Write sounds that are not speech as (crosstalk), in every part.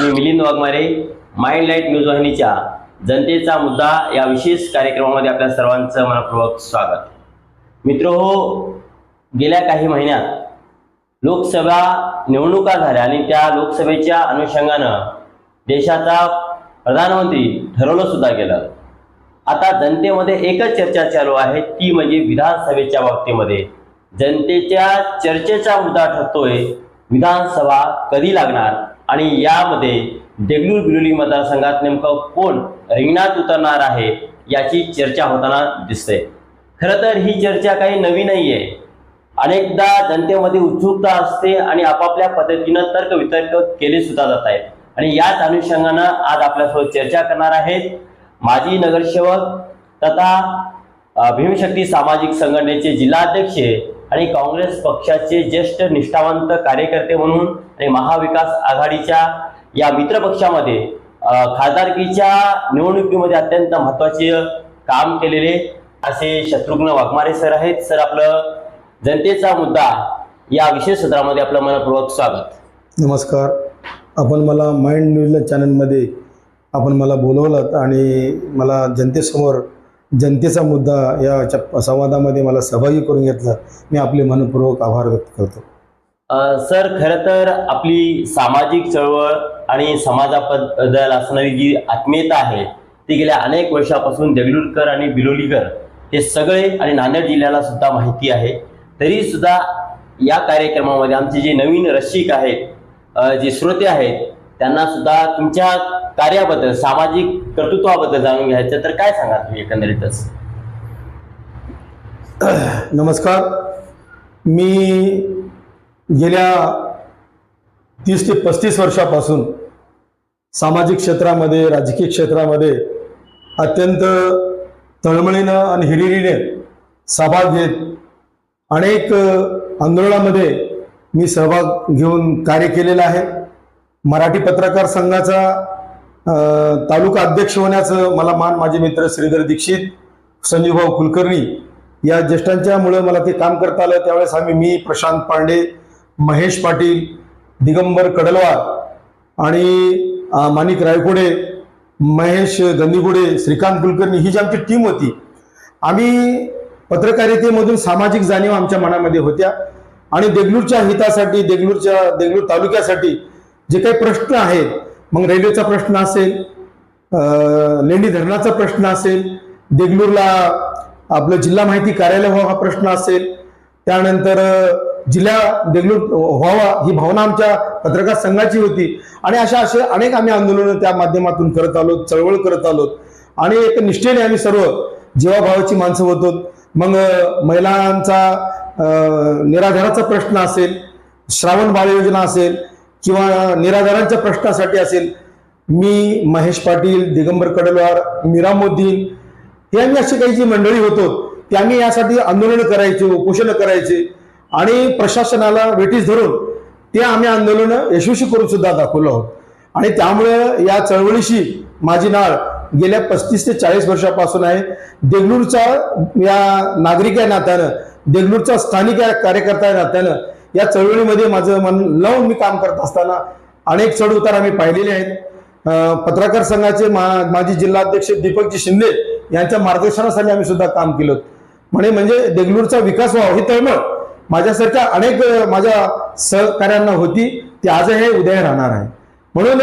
मी Milind Waghmare mind light news वाहिनीच्या जनतेचा मुद्दा या विशेष कार्यक्रमामध्ये आपल्या सर्वांचं मनपूर्वक स्वागत. मित्र हो गेल्या काही महिन्यात लोकसभा निवडणुका झाल्या आणि त्या लोकसभेच्या अनुषंगानं देशाचा प्रधानमंत्री ठरवलं सुद्धा गेलं. आता जनतेमध्ये एकच चर्चा चालू आहे ती म्हणजे विधानसभेच्या बाबतीमध्ये. जनतेच्या चर्चेचा मुद्दा ठरतोय विधानसभा कधी लागणार? आणि यामध्ये देगलूर बिलोली मतदारसंघात नेमकं कोण रिंगणात उतरणार आहे याची चर्चा होताना दिसते खरं तर ही चर्चा काही नवी नाही आहे अनेकदा जनतेमध्ये उत्सुकता असते आणि आपापल्या पद्धतीनं तर्क वितर्क केले सुद्धा जात आहेत. आणि याच अनुषंगानं आज आपल्यासोबत चर्चा करणार आहेत माजी नगरसेवक तथा भीमशक्ती सामाजिक संघटनेचे जिल्हाध्यक्ष आणि काँग्रेस पक्षाचे ज्येष्ठ निष्ठावंत कार्यकर्ते म्हणून आणि महाविकास आघाडीच्या या मित्रपक्षामध्ये खासदारकीच्या निवडणुकीमध्ये अत्यंत महत्त्वाचे काम केलेले असे शत्रुघ्न वाघमारे सर आहेत. सर आपलं जनतेचा मुद्दा या विशेष सत्रामध्ये आपलं मनपूर्वक स्वागत. नमस्कार. आपण मला माइंड न्यूजला चॅनलमध्ये आपण मला बोलवलं आणि मला जनतेसमोर जनतेचा मुद्दा या संवादामध्ये मला सहभागी करून घेतला. मी आपले मनपूर्वक आभार व्यक्त करतो. सर खरं तर आपली सामाजिक चळवळ आणि समाजाबद्दल असणारी जी आत्मीयता आहे ती गेल्या अनेक वर्षापासून देगलूरकर आणि बिलोलीकर हे सगळे आणि नांदेड जिल्ह्याला सुद्धा माहिती आहे. तरी सुद्धा या कार्यक्रमामध्ये आमचे जे नवीन रसिक आहेत जे श्रोते आहेत त्यांना सुद्धा तुमच्या कार्याबद्दल सामाजिक कर्तृत्वाबद्दल जाणून घ्यायचं तर काय सांगा तुम्ही एकंदरीतच? (clears throat) नमस्कार. मी गेल्या तीस ते पस्तीस वर्षापासून सामाजिक क्षेत्रामध्ये राजकीय क्षेत्रामध्ये अत्यंत तळमळीनं आणि हिरिरीने सहभाग घेत अनेक आंदोलनामध्ये मी सहभाग घेऊन कार्य केलेलं आहे. मराठी पत्रकार संघाचा तालुका अध्यक्ष होण्याचं मला मान माझे मित्र श्रीधर दीक्षित संजीवभाऊ कुलकर्णी या ज्येष्ठांच्यामुळं मला ते काम करता आलं. त्यावेळेस आम्ही मी प्रशांत पांडे महेश पाटील दिगंबर कडलवार आणि माणिक रायकोडे महेश गंदीगुडे श्रीकांत कुलकर्णी ही जी आमची टीम होती आम्ही पत्रकारितेमधून सामाजिक जाणीव आमच्या मनामध्ये होत्या आणि देगलूरच्या हितासाठी देगलूरच्या देगलूर तालुक्यासाठी जे काही प्रश्न आहेत मग रेल्वेचा प्रश्न असेल अ, लेंडी धरणाचा प्रश्न असेल देगलूरला आपलं जिल्हा माहिती कार्यालय व्हावं हा प्रश्न असेल त्यानंतर जिल्हा देगलूर व्हावा ही भावना आमच्या पत्रकार संघाची होती. आणि अशा असे अनेक आम्ही आंदोलनं त्या माध्यमातून करत आलो चळवळ करत आलो आणि एक निष्ठेने आम्ही सर्व जीवाभावाची माणसं होतो मग महिलांचा निराधाराचा प्रश्न असेल श्रावण बाळ योजना असेल किंवा निराधारांच्या प्रश्नासाठी असेल मी महेश पाटील दिगंबर कडलवार मीरामुद्दीन हे आम्ही अशी काही जी मंडळी होतो ते आम्ही यासाठी आंदोलन करायचे उपोषण करायचे आणि प्रशासनाला वेटीस धरून ते आम्ही आंदोलन यशस्वी करून सुद्धा दाखवलं आहोत. आणि त्यामुळे या चळवळीशी माझी नाळ गेल्या पस्तीस ते चाळीस वर्षापासून आहे. देगलूरचा या नागरिक या नात्यानं देगलूरचा स्थानिक कार्यकर्ता या नात्यानं या चळवळीमध्ये माझं मन लावून मी काम करत असताना अनेक चढ उतार आम्ही पाहिलेले आहेत. पत्रकार संघाचे मा- माजी जिल्हाध्यक्ष दीपकजी शिंदे यांच्या मार्गदर्शनासाठी आम्ही सुद्धा काम केलं. म्हणे म्हणजे देगलूरचा विकास व्हावा ही तळमळ माझ्यासारख्या अनेक माझ्या सहकार्यांना होती ती हे उदय राहणार आहे. म्हणून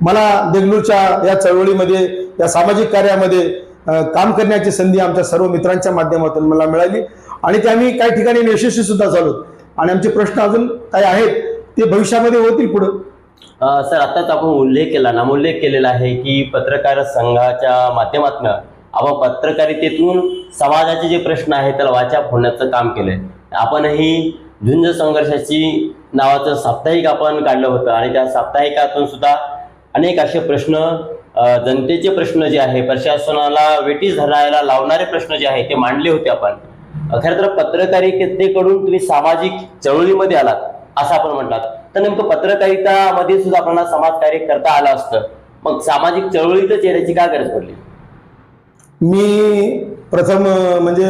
मला देगलूरच्या या चळवळीमध्ये या सामाजिक कार्यामध्ये काम करण्याची संधी आमच्या सर्व मित्रांच्या माध्यमातून मला मिळाली. आणि ते आम्ही काही ठिकाणी यशस्वी सुद्धा झालो आणि आमचे प्रश्न अजून काही आहेत ते भविष्यामध्ये होतील पुढं. सर आताच आपण उल्लेख केला नामोल्लेख केलेला आहे की पत्रकार संघाच्या माध्यमातून आपण पत्रकारितेतून समाजाचे जे प्रश्न आहेत त्याला वाचा फोडण्याचं काम केलंय. आपणही झुंज संघर्षाची नावाचं साप्ताहिक आपण काढलं होतं आणि त्या साप्ताहिकातून सुद्धा अनेक असे प्रश्न जनतेचे प्रश्न जे आहे प्रशासनाला वेटीस धरायला लावणारे प्रश्न जे आहे ते मांडले होते आपण. खरं तर पत्रकारितेकडून तुम्ही सामाजिक चळवळीमध्ये आलात असं आपण म्हणतात. तर नेमकं पत्रकारितामध्ये सुद्धा आपल्याला समाजकार्य करता आलं असतं. मग सामाजिक चळवळीतच येण्याची काय गरज पडली? मी प्रथम म्हणजे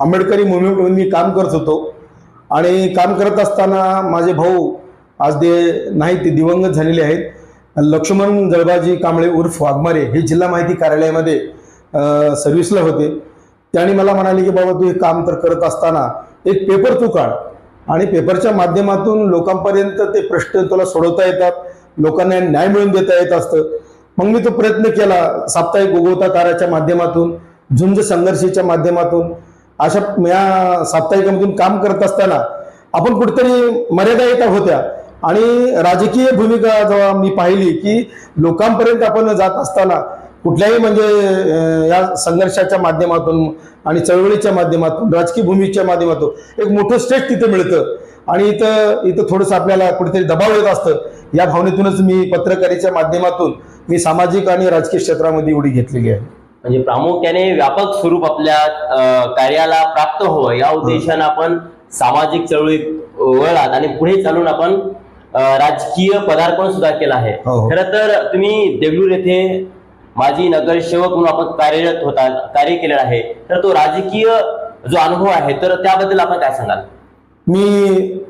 आंबेडकरी मोहिमेमध्ये मी काम करत होतो. आणि काम करत असताना माझे भाऊ आज ते नाही ते दिवंगत झालेले आहेत. लक्ष्मण जळबाजी कांबळे उर्फ वाघमारे हे जिल्हा माहिती कार्यालयामध्ये सर्व्हिसला होते. त्यांनी मला म्हणाले की बाबा तू हे काम तर करत असताना एक पेपर तू काढ. आणि पेपरच्या माध्यमातून लोकांपर्यंत ते प्रश्न तुला सोडवता येतात. लोकांना न्याय मिळवून देता येत असतं. मग मी तो प्रयत्न केला साप्ताहिक उगवता ताराच्या माध्यमातून झुंज संघर्षीच्या माध्यमातून. अशा या साप्ताहिकामधून काम करत असताना आपण कुठेतरी मर्यादा येत होत्या. आणि राजकीय भूमिका जेव्हा मी पाहिली की लोकांपर्यंत आपण जात असताना कुठल्याही म्हणजे या संघर्षाच्या माध्यमातून आणि चळवळीच्या माध्यमातून राजकीय भूमिकेच्या माध्यमातून एक मोठं स्टेज तिथं मिळतं. आणि इथं इथं थोडंसं आपल्याला कुठेतरी दबाव येत असतं. या भावनेतूनच मी पत्रकारितेच्या माध्यमातून मी सामाजिक आणि राजकीय क्षेत्रामध्ये उडी घेतलेली आहे. म्हणजे प्रामुख्याने व्यापक स्वरूप आपल्या कार्याला प्राप्त व्हावं या उद्देशानं आपण सामाजिक चळवळीत वळलात आणि पुढे चालून आपण राजकीय पदार्पण सुद्धा केलं आहे. हो, हो. खरं तर तुम्ही देगलूर येथे माजी नगरसेवक म्हणून आपण कार्यरत होता कार्य केलेलं आहे. तर तो राजकीय जो अनुभव आहे तर त्याबद्दल आपण काय सांगाल? मी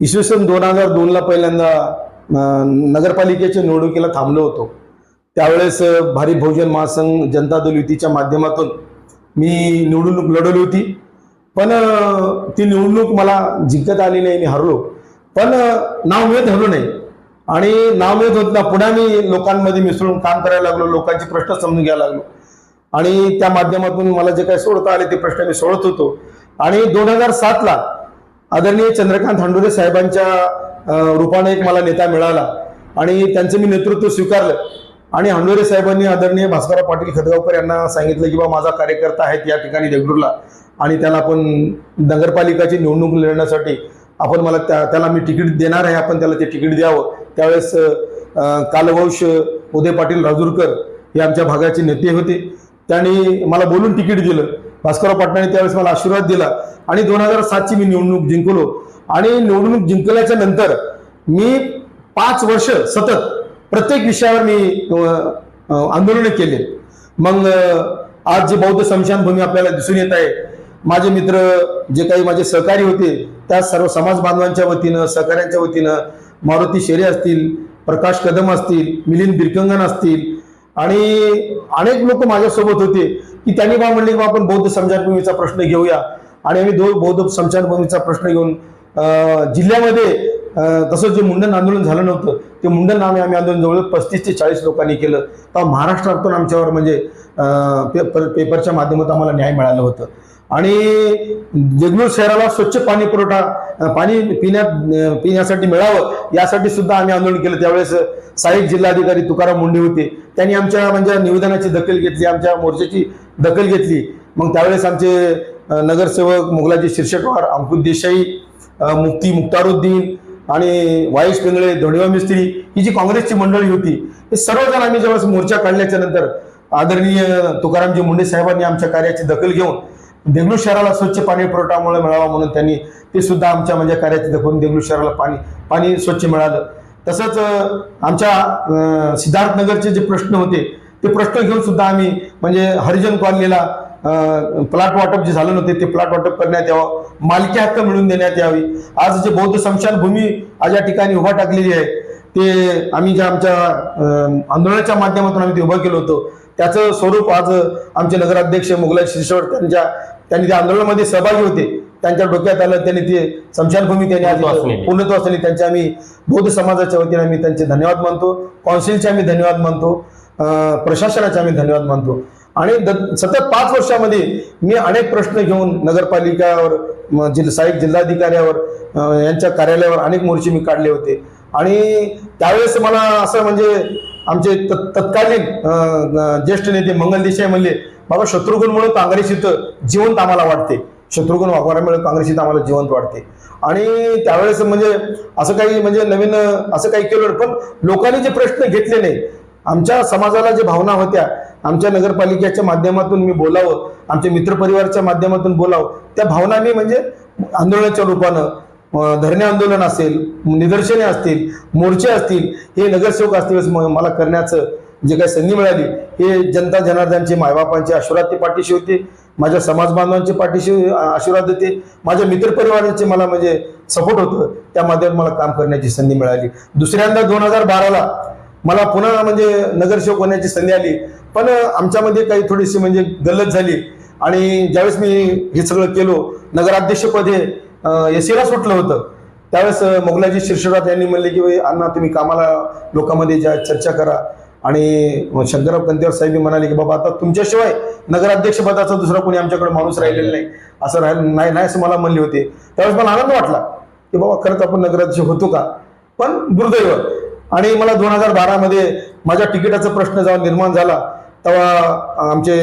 इसवी सन दोन हजार दोनला पहिल्यांदा नगरपालिकेच्या निवडणुकीला थांबलो होतो. त्यावेळेस भारी बहुजन महासंघ जनता दल युतीच्या माध्यमातून मी निवडणूक लढवली होती. पण ती निवडणूक मला जिंकत आली नाही मी हरलो. पण नाव मिळत हरलो नाही. आणि नाव येत होत ना पुन्हा मी लोकांमध्ये मिसळून काम करायला लागलो लोकांचे प्रश्न समजून घ्यायला लागलो. आणि त्या माध्यमातून मला जे काही सोडता आले ते प्रश्न मी सोडत होतो. आणि दोन हजार सातला आदरणीय चंद्रकांत हांडुरे साहेबांच्या रूपाने एक मला नेता मिळाला. आणि त्यांचं मी नेतृत्व स्वीकारलं. आणि हांडुरे साहेबांनी आदरणीय भास्करराव पाटील खतगावकर यांना सांगितलं की बा माझा कार्यकर्ता आहेत या ठिकाणी देगडूरला आणि त्याला आपण नगरपालिकाची निवडणूक लढण्यासाठी आपण मला त्या त्याला मी तिकीट देणार आहे आपण त्याला ते तिकीट द्यावं. त्यावेळेस कालवंश उदय पाटील राजूरकर हे आमच्या भागाचे नेते होते. त्यांनी मला बोलून तिकीट दिलं. भास्करराव पाटलांनी त्यावेळेस मला आशीर्वाद दिला. आणि दोन हजार सातची मी निवडणूक जिंकलो. आणि निवडणूक जिंकल्याच्या नंतर मी पाच वर्ष सतत प्रत्येक विषयावर मी आंदोलन केले. मग आज जे बौद्ध स्मशानभूमी आपल्याला दिसून येत आहे माझे मित्र जे काही माझे सहकारी होते त्या सर्व समाज बांधवांच्या वतीनं सहकाऱ्यांच्या वतीनं मारुती शेरे असतील प्रकाश कदम असतील मिलिंद बिरकंगन असतील आणि अनेक लोक माझ्यासोबत होते की त्यांनी बा म्हणले की बा आपण बौद्ध स्मशानभूमीचा प्रश्न घेऊया. आणि आम्ही दो बौद्ध स्मशानभूमीचा प्रश्न घेऊन जिल्ह्यामध्ये तसं जे मुंडन आंदोलन झालं नव्हतं ते मुंडन नामे आम्ही आंदोलन जवळ पस्तीस ते चाळीस लोकांनी केलं. तेव्हा महाराष्ट्रातून आमच्यावर म्हणजे पेपर पेपरच्या माध्यमातून आम्हाला न्याय मिळालं होतं. आणि देगलूर शहराला स्वच्छ पाणी पुरवठा पाणी पिण्या पिण्यासाठी मिळावं यासाठी सुद्धा आम्ही आंदोलन केलं. त्यावेळेस सहाय्यक जिल्हाधिकारी तुकाराम मुंडे होते. त्यांनी आमच्या म्हणजे निवेदनाची दखल घेतली आमच्या मोर्चाची दखल घेतली. मग त्यावेळेस आमचे नगरसेवक मुघलाजी शिरशेटवार अंकुश देसाई मुक्ती मुक्तारुद्दीन आणि वाईस पिंगळे धोणीवा मिस्त्री ही जी काँग्रेसची मंडळी होती हे सर्वजण आम्ही जेव्हा मोर्चा काढल्याच्या नंतर आदरणीय तुकारामजी मुंडे साहेबांनी आमच्या कार्याची दखल घेऊन देगलूर शहराला स्वच्छ पाणी पुरवठामुळे मिळावा म्हणून त्यांनी ते सुद्धा आमच्या म्हणजे कार्याचे दाखवून देगलूर शहराला पाणी पाणी स्वच्छ मिळालं. तसंच आमच्या सिद्धार्थनगरचे जे प्रश्न होते ते प्रश्न घेऊन सुद्धा आम्ही म्हणजे हरिजन कॉलनीला प्लॉट वाटप जे झालं नव्हते ते प्लॉट वाटप करण्यात यावं मालकी हक्क मिळवून देण्यात यावी. आज जे बौद्ध स्मशानभूमी आज या ठिकाणी उभा टाकलेली आहे ते आम्ही ज्या आमच्या आंदोलनाच्या माध्यमातून आम्ही ते उभं केलं होतं. त्याचं स्वरूप आज आमचे नगराध्यक्ष मुघलाय शिरसोड त्यांच्या त्यांनी त्या आंदोलनामध्ये सहभागी होते त्यांच्या डोक्यात आलं त्यांनी ते स्मशानभूमी त्यांनी आज पूर्णत्वास नेली. त्यांचे आम्ही बौद्ध समाजाच्या वतीने आम्ही त्यांचे धन्यवाद मानतो. कौन्सिलचे आम्ही धन्यवाद मानतो. प्रशासनाचे आम्ही धन्यवाद मानतो. आणि सतत पाच वर्षामध्ये मी अनेक प्रश्न घेऊन नगरपालिकावर जिल्हा सहाय्यक जिल्हाधिकाऱ्यावर यांच्या कार्यालयावर अनेक मोर्चे मी काढले होते. आणि त्यावेळेस मला असं म्हणजे आमचे तत्- तत्कालीन ज्येष्ठ नेते मंगल देसाई म्हणले बाबा शत्रुघ्नमुळे काँग्रेस इथं जिवंत आम्हाला वाटते. शत्रुघ्न वाघवाऱ्यामुळे काँग्रेस इथं आम्हाला जिवंत वाटते. आणि त्यावेळेस म्हणजे असं काही म्हणजे नवीन असं काही केलं पण लोकांनी जे प्रश्न घेतले नाही आमच्या समाजाला जे भावना होत्या आमच्या नगरपालिकेच्या माध्यमातून मी बोलावं आमच्या मित्रपरिवारच्या माध्यमातून बोलावं त्या भावना मी म्हणजे आंदोलनाच्या रूपानं धरणे आंदोलन असेल निदर्शने असतील मोर्चे असतील हे नगरसेवक असतील मला करण्याचं जे काही संधी मिळाली हे जनता जनार्दनचे मायबापांचे आशीर्वाद ते पाठीशी होते माझ्या समाज बांधवांचे पाठीशी आशीर्वाद देते माझ्या मित्रपरिवाराचे मला म्हणजे सपोर्ट होतं त्या माध्यमात मला काम करण्याची संधी मिळाली. दुसऱ्यांदा दोन हजार बाराला मला पुन्हा म्हणजे नगरसेवक होण्याची संधी आली पण आमच्यामध्ये काही थोडीशी म्हणजे गल्लत झाली. आणि ज्यावेळेस मी हे सगळं केलो नगराध्यक्षपद हे एसीला सुटलं होतं. त्यावेळेस मोगलाजी शिरशोरात यांनी म्हणले की "बाई, अण्णा तुम्ही कामाला लोकांमध्ये ज्या चर्चा करा. आणि शंकरराव कंतेवर साहेब म्हणाले की बाबा आता तुमच्याशिवाय नगराध्यक्ष पदाचा दुसरा कोणी आमच्याकडे माणूस राहिलेला नाही. असं राहिलं नाही नाही असं मला म्हणले होते. त्यावेळेस मला आनंद वाटला की बाबा खरंच आपण नगराध्यक्ष होतो का? पण दुर्दैव. आणि मला दोन हजार बारामध्ये माझ्या तिकिटाचा प्रश्न जेव्हा निर्माण झाला तेव्हा आमचे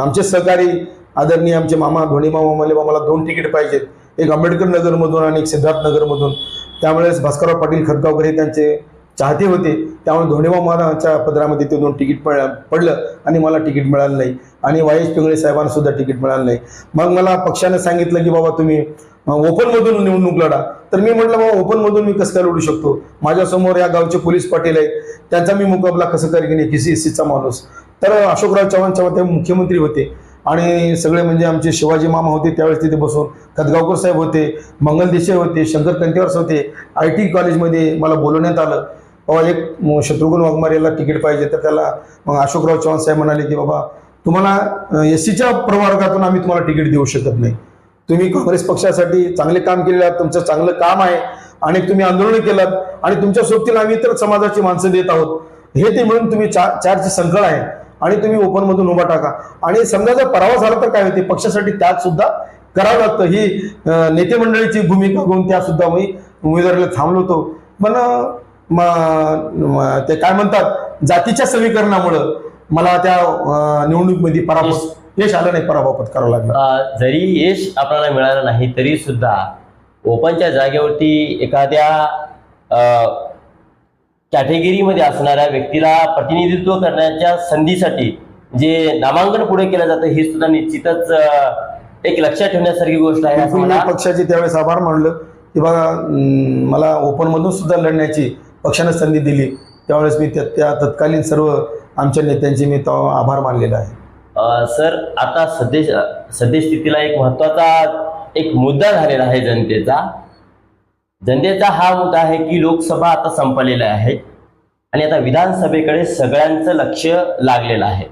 आमचे सहकारी आदरणीय आमचे मामा धोनी मामा म्हणले बाबा मला दोन तिकीट पाहिजेत. एक आंबेडकर नगरमधून आणि एक सिद्धार्थ नगरमधून. त्यावेळेस भास्करराव पाटील खतगावकर हे त्यांचे चाहते होते. त्यामुळे धोंडेमामाच्या पदरामध्ये ते दोन तिकीट पड- पडलं आणि मला तिकीट मिळालं नाही. आणि वाय एस पिंगळे साहेबांना सुद्धा तिकीट मिळालं नाही. मग मला पक्षाने सांगितलं की बाबा तुम्ही ओपनमधून निवडणूक लढा. तर मी म्हटलं बाबा ओपनमधून मी कसं काय लढू शकतो? माझ्यासमोर या गावचे पोलीस पाटील आहेत. त्यांचा मी मुकाबला कसं करेन? एक सी एस सीचा माणूस. तर अशोकराव चव्हाण तेव्हा ते मुख्यमंत्री होते. आणि सगळे म्हणजे आमचे शिवाजी मामा होते त्यावेळेस तिथे बसून. खतगावकर साहेब होते मंगल देसाई होते शंकर कंतेवार होते. आय टी कॉलेजमध्ये मला बोलवण्यात आलं. बाबा एक शत्रुघ्न वाघमारे याला तिकीट पाहिजे तर त्याला मग अशोकराव चव्हाण साहेब म्हणाले की बाबा तुम्हाला एस सीच्या प्रवर्गातून आम्ही तुम्हाला तिकीट देऊ शकत नाही. तुम्ही काँग्रेस पक्षासाठी चांगले काम केलेलं आहात तुमचं चांगलं काम आहे आणि तुम्ही आंदोलन केलं आणि तुमच्या सोबतीला आम्ही इतर समाजाची माणसं देत आहोत. हे ते मिळून तुम्ही चार चारची संकट आहे. आणि तुम्ही ओपनमधून उभा टाका. आणि समजा जर पराभव झाला तर काय होते? पक्षासाठी त्यात सुद्धा करावं लागतं. ही नेते मंडळीची भूमिका घेऊन त्या सुद्धा मी उमेदवारीला थांबलो होतो. पण ते काय म्हणतात? जातीच्या समीकरणामुळं मला त्या निवडणुकीमध्ये पराभव यश आलं नाही पराभव पत्करावा लागला. जरी यश आपल्याला मिळालं नाही तरी सुद्धा ओपनच्या जागेवरती एखाद्या कॅटेगरीमध्ये असणाऱ्या व्यक्तीला प्रतिनिधित्व करण्याच्या संधीसाठी जे नामांकन पुढे केलं जातं ही सुद्धा निश्चितच एक लक्षात ठेवण्यासारखी गोष्ट आहे पक्षाचे त्यावेळेस आभार मानलं. की बघा मला ओपन मधून सुद्धा लढण्याची पक्षाने संधी दिली. त्यावेळेस मी त्या तत्कालीन सर्व आमच्या नेत्यांचे मी आभार मानलेला आहे. सर आता सध्या सद्यस्थितीला एक महत्त्वाचा एक मुद्दा झालेला आहे जनतेचा. जनतेचा हा मुद्दा आहे की लोकसभा आता संपलेल्या आहे आणि आता विधानसभेकडे सगळ्यांचं लक्ष लागलेलं आहे.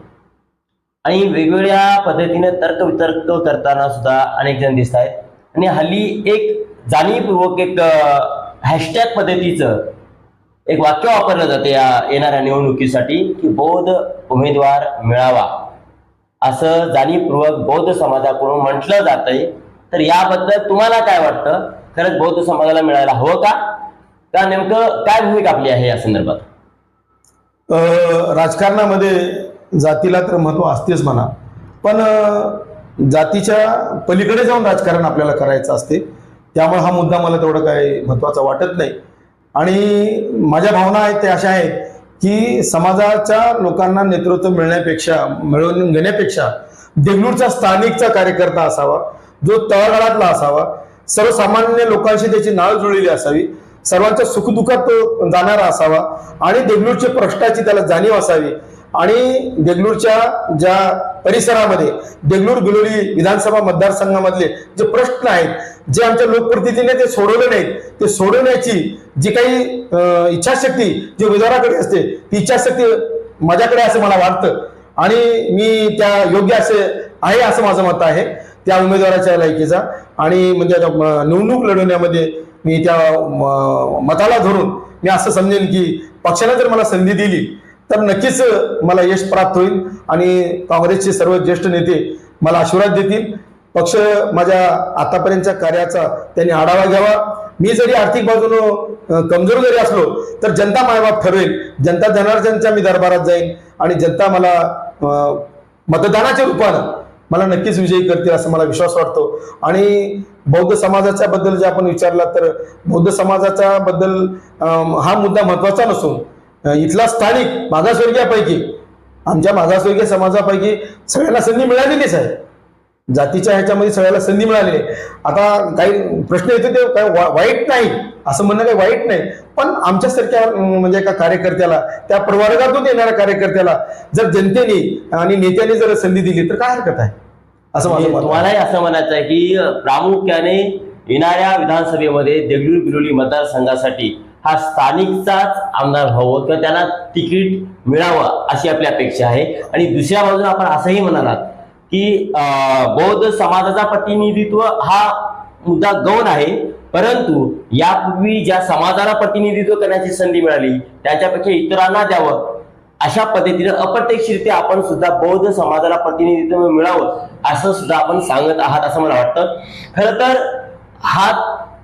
आणि वेगवेगळ्या पद्धतीने तर्कवितर्क करताना सुद्धा अनेक जण दिसत आहेत. आणि हल्ली एक जाणीवपूर्वक एक हॅशटॅग पद्धतीचं एक वाक्य वापरलं जाते या येणाऱ्या निवडणुकीसाठी की बौद्ध उमेदवार मिळावा. असं जाणीवपूर्वक बौद्ध समाजाकडून म्हटलं जातंय. तर याबद्दल तुम्हाला काय वाटतं? खरंच बौद्ध समाजाला मिळायला हवं का? का नेमकं काय भूमिका आपली आहे या संदर्भात? राजकारणामध्ये जातीला तर महत्त्व असतेच म्हणा. पण जातीच्या पलीकडे जाऊन राजकारण आपल्याला करायचं असते. त्यामुळे हा मुद्दा मला तेवढं काही महत्त्वाचा वाटत नाही. आणि माझ्या भावना आहेत त्या अशा आहेत की समाजाच्या लोकांना नेतृत्व मिळण्यापेक्षा मिळवून घेण्यापेक्षा देगलूरचा स्थानिकचा कार्यकर्ता असावा जो तळागाळातला असावा सर्वसामान्य लोकांशी त्याची नाळ जुळलेली असावी. सर्वांच्या सुखदुःखात तो जाणारा असावा. आणि देगलूरच्या प्रश्नाची त्याला जाणीव असावी. आणि देगलूरच्या ज्या परिसरामध्ये देगलूर बिलोली विधानसभा मतदारसंघामधले जे प्रश्न आहेत जे आमच्या लोकप्रतिनिधीने ते सोडवले नाहीत ते सोडवण्याची जी काही इच्छाशक्ती जी उमेदवाराकडे असते ती इच्छाशक्ती माझ्याकडे असं मला वाटतं. आणि मी त्या योग्य असे आहे असं माझं मत आहे. त्या उमेदवाराच्या लायकीचा. आणि म्हणजे आता निवडणूक लढवण्यामध्ये मी त्या म- मताला धरून मी असं समजेन की पक्षाने जर मला संधी दिली तर नक्कीच मला यश प्राप्त होईल आणि काँग्रेसचे सर्व ज्येष्ठ नेते मला आशीर्वाद देतील. पक्ष माझ्या आतापर्यंतच्या कार्याचा त्यांनी आढावा घ्यावा. मी जरी आर्थिक बाजूनं कमजोर जरी असलो तर जनता मायबाप ठरवेल जनता जनार्दनच्या मी दरबारात जाईन आणि जनता मला मतदानाच्या रूपानं मला नक्कीच विजयी करतील असं मला विश्वास वाटतो. आणि बौद्ध समाजाच्या बद्दल जे आपण विचारला तर बौद्ध समाजाच्या बद्दल हा मुद्दा महत्त्वाचा नसून इथला स्थानिक मागासवर्गीयापैकी आमच्या मागासवर्गीय समाजापैकी सगळ्यांना संधी मिळालेलीच आहे. जातीच्या ह्याच्यामध्ये सगळ्याला संधी मिळालेली आहे. आता काही प्रश्न येतो ते काय वा- वाईट नाही असं म्हणणं काही वाईट नाही. पण आमच्यासारख्या म्हणजे एका कार्यकर्त्याला त्या प्रवर्गातून येणाऱ्या कार्यकर्त्याला जर जनतेने आणि नेत्याने जर संधी दिली तर काय हरकत आहे? असं माझं म्हणजे. तुम्हालाही असं म्हणायचं आहे की प्रामुख्याने येणाऱ्या विधानसभेमध्ये देगलूर बिलोली मतदारसंघासाठी हा स्थानिकचाच आमदार व्हावं किंवा त्यांना तिकीट मिळावं अशी आपली अपेक्षा आहे आणि दुसऱ्या बाजूने आपण असंही म्हणालात की बौद्ध समाजाचा प्रतिनिधित्व हा मुद्दा गौण आहे परंतु यापूर्वी ज्या समाजाला प्रतिनिधित्व करण्याची संधी मिळाली त्याच्यापेक्षा इतरांना द्यावं अशा पद्धतीने अप्रत्यक्षरित्या आपण सुद्धा बौद्ध समाजाला प्रतिनिधित्व मिळावं असं सुद्धा आपण सांगत आहात असं मला वाटतं. खरं तर हा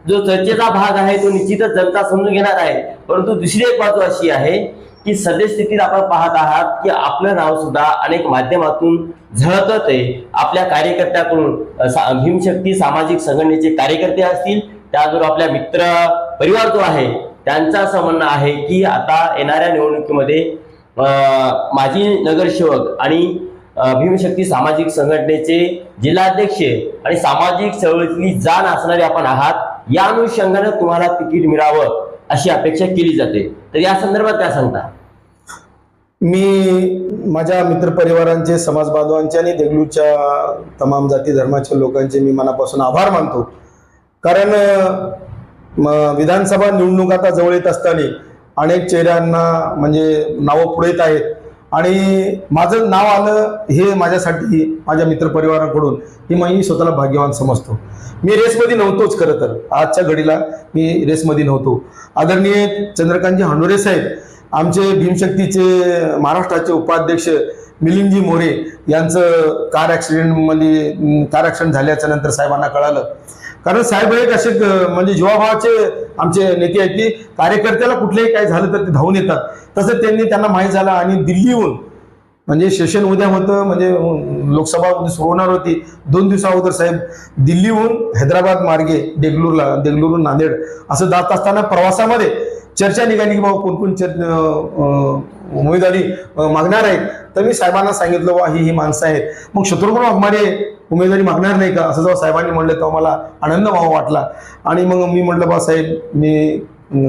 जो चर्चेचा भाग आहे तो निश्चितच जनता समजून घेणार आहे. परंतु दुसरी एक बाजू अशी आहे की सद्यस्थितीत आपण पाहत आहात की आपलं नाव सुद्धा अनेक माध्यमातून झळकत आहे. आपल्या कार्यकर्त्याकडून सा- भीमशक्ती सामाजिक संघटनेचे कार्यकर्ते असतील त्याचबरोबर आपल्या मित्र परिवार जो आहे त्यांचं असं म्हणणं आहे की आता येणाऱ्या निवडणुकीमध्ये माजी नगरसेवक आणि भीमशक्ती सामाजिक संघटनेचे जिल्हाध्यक्ष आणि सामाजिक चळवळीतली जाण असणारे आपण आहात या अनुषंगाने तुम्हाला तिकीट मिळावं अशी अपेक्षा केली जाते. तर या संदर्भात काय सांगता? मी माझ्या मित्रपरिवारांचे समाज बांधवांचे आणि देगलूच्या तमाम जाती धर्माच्या लोकांचे मी मनापासून आभार मानतो. कारण विधानसभा निवडणूक आता जवळ येत असताना अनेक चेहऱ्यांना म्हणजे नावं पुढे येत आहेत. आणि माझं नाव आलं हे माझ्यासाठी माझ्या मित्रपरिवाराकडून हे मी स्वतःला भाग्यवान समजतो. मी रेसमध्ये नव्हतोच खरं तर. आजच्या घडीला मी रेसमध्ये नव्हतो. आदरणीय चंद्रकांतजी हांडोरे साहेब आमचे भीमशक्तीचे महाराष्ट्राचे उपाध्यक्ष मिलिंदजी मोरे यांचं कार ॲक्सिडेंटमध्ये कार ॲक्सिडेंट झाल्याच्यानंतर साहेबांना कळालं. कारण साहेब एक असे म्हणजे जीवाभावाचे आमचे नेते आहेत की कार्यकर्त्याला कुठलंही काय झालं तर ते धावून येतात. तसं त्यांनी त्यांना माहीत झालं आणि दिल्लीहून म्हणजे सेशन उद्या होतं म्हणजे लोकसभा सुरू होणार होती. दोन दिवसा अगोदर साहेब दिल्लीहून हैदराबाद मार्गे देगलूरला देगलूरहून नांदेड असं जात असताना प्रवासामध्ये चर्चा निघाली की बाबा कोणकोण कोण चर उमेदवारी मागणार आहेत. तर मी साहेबांना सांगितलं वा ही ही माणसं आहेत. मग शत्रुघ्न वाघमारे उमेदवारी मागणार नाही का? असं जेव्हा साहेबांनी म्हणलं तेव्हा मला आनंद व्हावा वाटला. आणि मग मी म्हटलं बा साहेब मी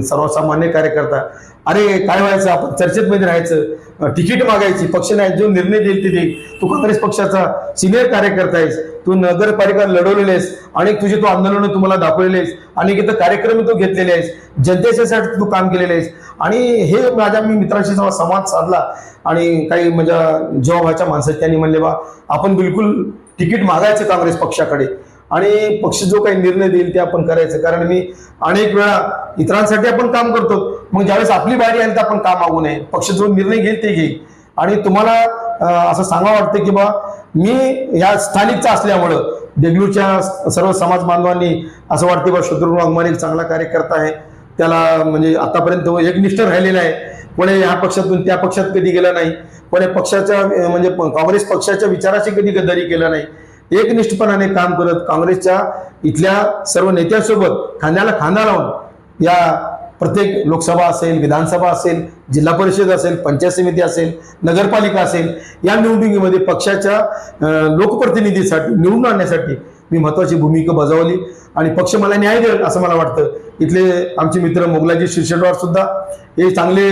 सर्वसामान्य कार्यकर्ता. अरे काय व्हायचं? आपण चर्चेत मध्ये राहायचं. तिकीट मागायची. पक्ष नाही जो निर्णय देईल ते देईल तू काँग्रेस पक्षाचा सिनियर कार्यकर्ता आहेस. तू नगरपालिका लढवलेले आहेस. अनेक तुझे तू आंदोलनं तुम्हाला दाखवलेले आहेस. अनेक इथं कार्यक्रम तू घेतलेले आहेस. जनतेच्यासाठी तू काम केलेले आहेस. आणि हे माझ्या मी मित्रांशी जेव्हा संवाद साधला आणि काही माझ्या जेव्हा माणसं आहेत, त्यांनी म्हणले बा आपण बिलकुल तिकीट मागायचं काँग्रेस पक्षाकडे. आणि पक्ष जो काही निर्णय देईल ते आपण करायचं. कारण मी अनेक वेळा इतरांसाठी आपण काम करतो. मग ज्यावेळेस आपली बारी आली तर आपण काम मागू नये. पक्ष जो निर्णय घेईल ते घेईल. आणि तुम्हाला असं सांगा वाटतं की बा मी या स्थानिकचा असल्यामुळं देगलूरच्या सर्व समाज बांधवांनी असं वाटते बा शत्रुघ्न वाघमारे एक चांगला कार्यकर्ता आहे. त्याला म्हणजे आतापर्यंत एकनिष्ठ राहिलेला आहे. कोणी ह्या पक्षातून त्या पक्षात कधी गेला नाही. कोणी पक्षाच्या म्हणजे प- काँग्रेस पक्षाच्या विचाराशी कधी गद्दारी केला नाही. एकनिष्ठपणाने काम करत काँग्रेसच्या इथल्या सर्व नेत्यांसोबत खांद्याला खांदा लावून या प्रत्येक लोकसभा असेल विधानसभा असेल जिल्हा परिषद असेल पंचायत समिती असेल नगरपालिका असेल या निवडणुकीमध्ये पक्षाच्या लोकप्रतिनिधीसाठी निवडून आणण्यासाठी मी महत्वाची भूमिका बजावली. आणि पक्ष मला न्याय देईल असं मला वाटतं. इथले आमचे मित्र मोगलाजी शिरशेटवार सुद्धा हे चांगले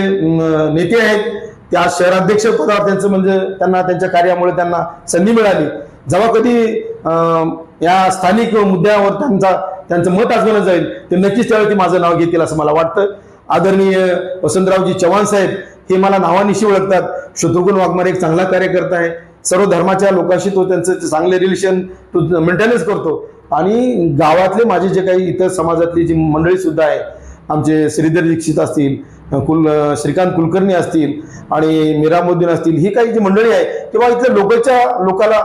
नेते आहेत. त्या शहराध्यक्ष पदावर त्यांचं म्हणजे त्यांना त्यांच्या कार्यामुळे त्यांना संधी मिळाली. जेव्हा कधी या स्थानिक मुद्द्यावर त्यांचा त्यांचं मत आजवलं जाईल ते नक्कीच त्यावेळी माझं नाव घेतील असं मला वाटतं. आदरणीय वसंतरावजी चव्हाण साहेब हे मला नावानिशी ओळखतात. शत्रुघ्न वाघमारे एक चांगला कार्यकर्ता आहे. सर्व धर्माच्या लोकांशी तो त्यांचं ते चांगले रिलेशन तो मेंटेनन्स करतो. आणि गावातले माझे जे काही इतर समाजातली जी मंडळी सुद्धा आहे आमचे श्रीधर दीक्षित असतील कुल श्रीकांत कुलकर्णी असतील आणि मिरामुद्दीन असतील ही काही जी मंडळी आहे किंवा इथल्या लोकलच्या लोकाला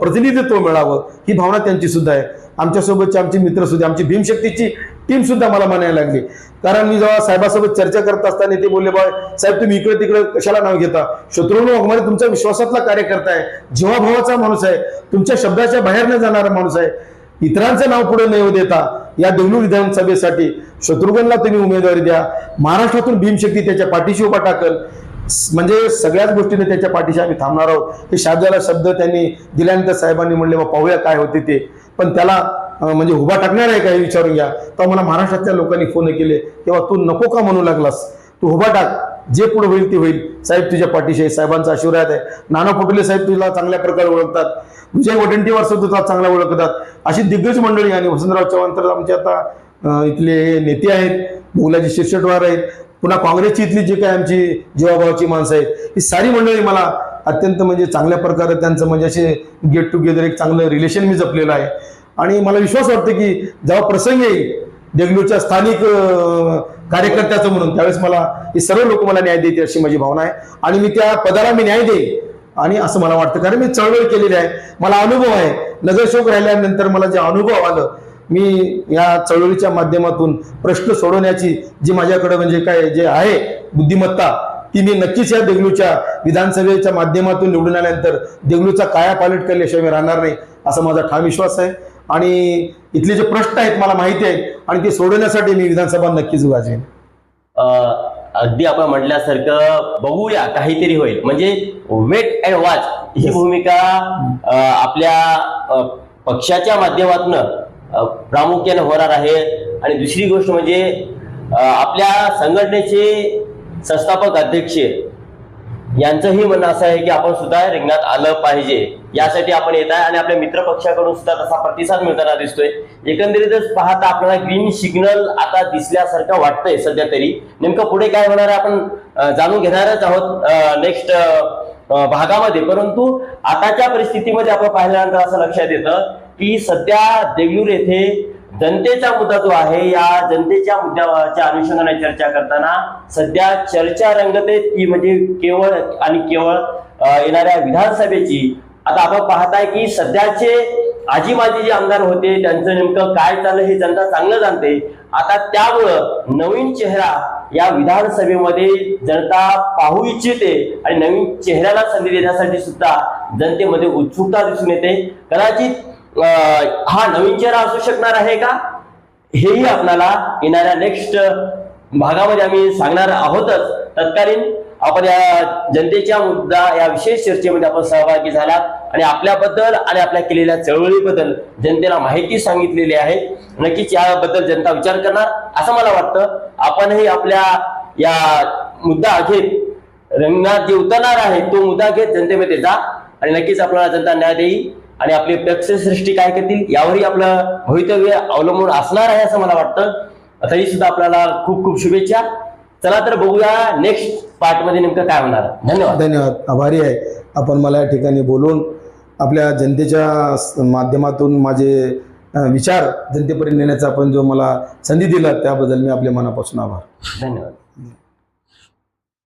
प्रतिनिधित्व मिळावं ही भावना त्यांची सुद्धा आहे. आमच्यासोबतचे आमचे मित्र सुद्धा आमची भीमशक्तीची टीम सुद्धा मला म्हणायला लागली. कारण मी जेव्हा साहेबासोबत चर्चा करत असताना ते बोलले बा साहेब तुम्ही इकडे तिकडे कशाला नाव घेता? शत्रुघ्न वाघमारे तुमच्या विश्वासातला कार्यकर्ता आहे जीवाभावाचा माणूस आहे तुमच्या शब्दाच्या बाहेर न जाणारा माणूस आहे. इतरांचं नाव पुढे न येऊ देता या देवलूर विधानसभेसाठी शत्रुघ्नला तुम्ही उमेदवारी द्या. महाराष्ट्रातून भीमशक्ती त्याच्या पाठीशी उभा टाकल. म्हणजे सगळ्याच गोष्टीने त्याच्या पाठीशी आम्ही थांबणार आहोत. हे शब्दाला शब्द त्यांनी दिल्यानंतर साहेबांनी म्हणले बा पाहूया काय होते ते. पण त्याला म्हणजे उभा टाकणार आहे का हे विचारून घ्या. तर मला महाराष्ट्रातल्या लोकांनी फोन केले तेव्हा तू नको का म्हणू लागलास? तू उभा टाक. जे पुढे होईल ते होईल. साहेब तुझ्या पाठीशी आहे. साहेबांचा आशीर्वाद आहे. नाना पटोले साहेब तुला चांगल्या प्रकारे ओळखतात. विजय वडंटीवार सुद्धा तुला चांगला ओळखतात. अशी दिग्गज मंडळी आणि वसंतराव चव्हाण तर आमचे आता इथले नेते आहेत. मुघलाचे शिरशटवार आहेत. पुन्हा काँग्रेसची इथली जी काय आमची जीवाभावाची माणसं आहेत ही सारी मंडळी मला अत्यंत म्हणजे चांगल्या प्रकारे त्यांचं म्हणजे असे गेट टुगेदर एक चांगलं रिलेशन मी जपलेलं आहे. आणि मला विश्वास वाटतो की जेव्हा प्रसंग येईल देगलूरच्या स्थानिक कार्यकर्त्याचं म्हणून. त्यावेळेस मला हे सर्व लोक मला न्याय देतील अशी माझी भावना आहे. आणि मी त्या पदाला मी न्याय देईन. आणि असं मला वाटतं. कारण मी चळवळ केलेली आहे. मला अनुभव आहे. नगरसेवक राहिल्यानंतर मला जे अनुभव आलं मी या चळवळीच्या माध्यमातून प्रश्न सोडवण्याची जी माझ्याकडे म्हणजे काय जे आहे बुद्धिमत्ता ती मी नक्कीच या देगलूच्या विधानसभेच्या माध्यमातून निवडून आल्यानंतर देगलूचा काया पालट केल्याशिवाय मी राहणार नाही असा माझा ठाम विश्वास आहे. आणि इथले जे प्रश्न आहेत मला माहिती आहेत आणि ते सोडवण्यासाठी मी विधानसभा नक्कीच गाजेन अं, अगदी आपण म्हटल्यासारखं बघूया काहीतरी होईल. म्हणजे वेट अँड वॉच ही. भूमिका अं, आपल्या पक्षाच्या माध्यमातून प्रामुख्याने होणार आहे. आणि दुसरी गोष्ट म्हणजे आपल्या संघटनेचे संस्थापक अध्यक्ष यांचंही म्हणणं असं आहे की आपण सुद्धा रिंगणात आलं पाहिजे. यासाठी आपण येत आहे आणि आपल्या मित्र पक्षाकडून सुद्धा तसा प्रतिसाद मिळताना दिसतोय. एकंदरीतच पाहता आपल्याला ग्रीन सिग्नल आता दिसल्यासारखं वाटतंय सध्या तरी. नेमकं पुढे काय होणार आहे आपण जाणून घेणारच आहोत नेक्स्ट भागामध्ये. परंतु आताच्या परिस्थितीमध्ये आपण पाहिल्यानंतर असं लक्षात येतं की सध्या देगलूर येथे जनतेचा मुद्दा जो आहे या जनतेच्या मुद्द्याच्या अनुषंगाने चर्चा करताना सध्या चर्चा रंगते ती म्हणजे केवळ आणि केवळ येणाऱ्या विधानसभेची. आता आपण पाहताय की सध्याचे आजी माजी जे आमदार होते त्यांचं नेमकं काय चाललं हे जनता चांगलं जाणते. आता त्यामुळं नवीन चेहरा या विधानसभेमध्ये जनता पाहू इच्छिते आणि नवीन चेहऱ्याला संधी देण्यासाठी सुद्धा जनतेमध्ये उत्सुकता दिसून येते. कदाचित हा नवीन चेहरा असू शकणार आहे का? हेही आपल्याला येणाऱ्या नेक्स्ट भागामध्ये आम्ही सांगणार आहोतच. तत्कालीन आपण या जनतेच्या मुद्दा या विशेष चर्चेमध्ये आपण सहभागी झालात आणि आपल्याबद्दल आणि आपल्या केलेल्या चळवळीबद्दल जनतेला माहिती सांगितलेली आहे. नक्कीच याबद्दल जनता विचार करणार. असं मला वाटतं आपणही आपल्या या मुद्दा घेत रंगणात जे उतरणार आहे तो मुद्दा घेत जनतेमध्ये जा आणि नक्कीच आपल्याला जनता न्याय देईल. आणि आपली पक्षसृष्टी काय करतील यावरही आपलं भवितव्य अवलंबून असणार आहे असं मला वाटतं. तरी सुद्धा आपल्याला खूप खूप शुभेच्छा. चला तर बघूया नेक्स्ट पार्टमध्ये नेमकं काय होणार. धन्यवाद. धन्यवाद. आभारी आहे. आपण मला या ठिकाणी बोलून आपल्या जनतेच्या माध्यमातून माझे विचार जनतेपर्यंत नेण्याचा आपण जो मला संधी दिला त्याबद्दल मी आपल्या मनापासून आभार. धन्यवाद.